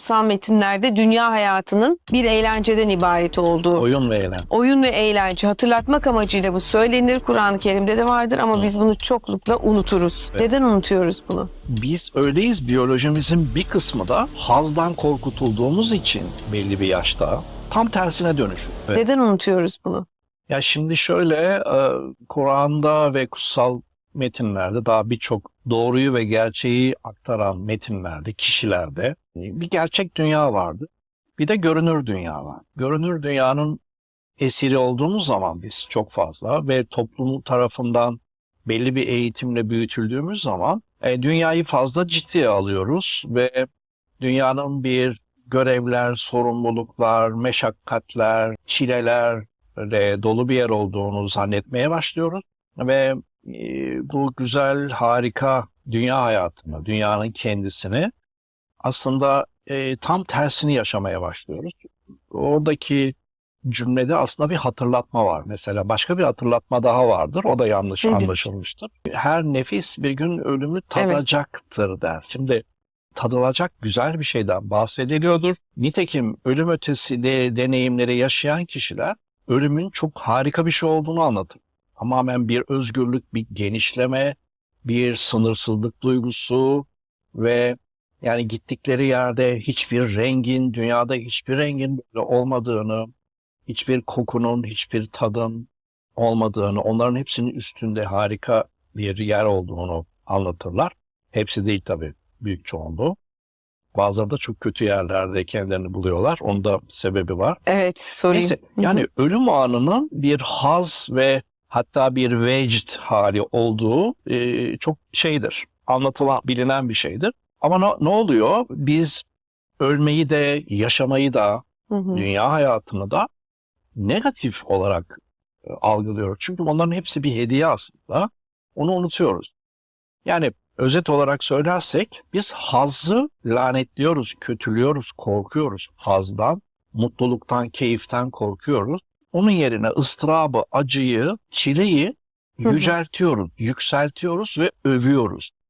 kutsal metinlerde dünya hayatının bir eğlenceden ibaret olduğu. Oyun ve eğlence. Oyun ve eğlence hatırlatmak amacıyla bu söylenir. Kur'an-ı Kerim'de de vardır ama biz bunu çoklukla unuturuz. Evet. Neden unutuyoruz bunu? Biz öyleyiz biyolojimizin bir kısmı da hazdan korkutulduğumuz için belli bir yaşta tam tersine dönüşür. Evet. Neden unutuyoruz bunu? Ya şimdi şöyle e, Kur'an'da ve kutsal metinlerde daha birçok doğruyu ve gerçeği aktaran metinlerde, kişilerde bir gerçek dünya vardı. Bir de görünür dünya var. Görünür dünyanın esiri olduğumuz zaman biz çok fazla ve toplum tarafından belli bir eğitimle büyütüldüğümüz zaman e, dünyayı fazla ciddiye alıyoruz ve dünyanın bir görevler, sorumluluklar, meşakkatler, çilelerle dolu bir yer olduğunu zannetmeye başlıyoruz ve e, bu güzel, harika dünya hayatını, dünyanın kendisini aslında e, tam tersini yaşamaya başlıyoruz. Oradaki cümlede aslında bir hatırlatma var. Mesela başka bir hatırlatma daha vardır. O da yanlış Nedir? anlaşılmıştır. Her nefis bir gün ölümü tadacaktır der. Şimdi tadılacak güzel bir şeyden bahsediliyordur. Nitekim ölüm ötesi de, deneyimleri yaşayan kişiler ölümün çok harika bir şey olduğunu anlatır. Tamamen bir özgürlük, bir genişleme, bir sınırsızlık duygusu ve yani gittikleri yerde hiçbir rengin, dünyada hiçbir rengin böyle olmadığını, hiçbir kokunun, hiçbir tadın olmadığını, onların hepsinin üstünde harika bir yer olduğunu anlatırlar. Hepsi değil tabii, büyük çoğunluğu. Bazıları da çok kötü yerlerde kendilerini buluyorlar. Onun da sebebi var. Evet sorayım. Neyse, yani ölüm anının bir haz ve hatta bir vecd hali olduğu e, çok şeydir. Anlatılan, bilinen bir şeydir. Ama ne, ne oluyor? Biz ölmeyi de, yaşamayı da, Hı hı. dünya hayatını da negatif olarak e, algılıyoruz. Çünkü onların hepsi bir hediye aslında. Onu unutuyoruz. Yani özet olarak söylersek biz hazzı lanetliyoruz, kötülüyoruz, korkuyoruz hazdan, mutluluktan, keyiften korkuyoruz. Onun yerine ıstırabı, acıyı, çileyi yüceltiyoruz, yükseltiyoruz ve övüyoruz.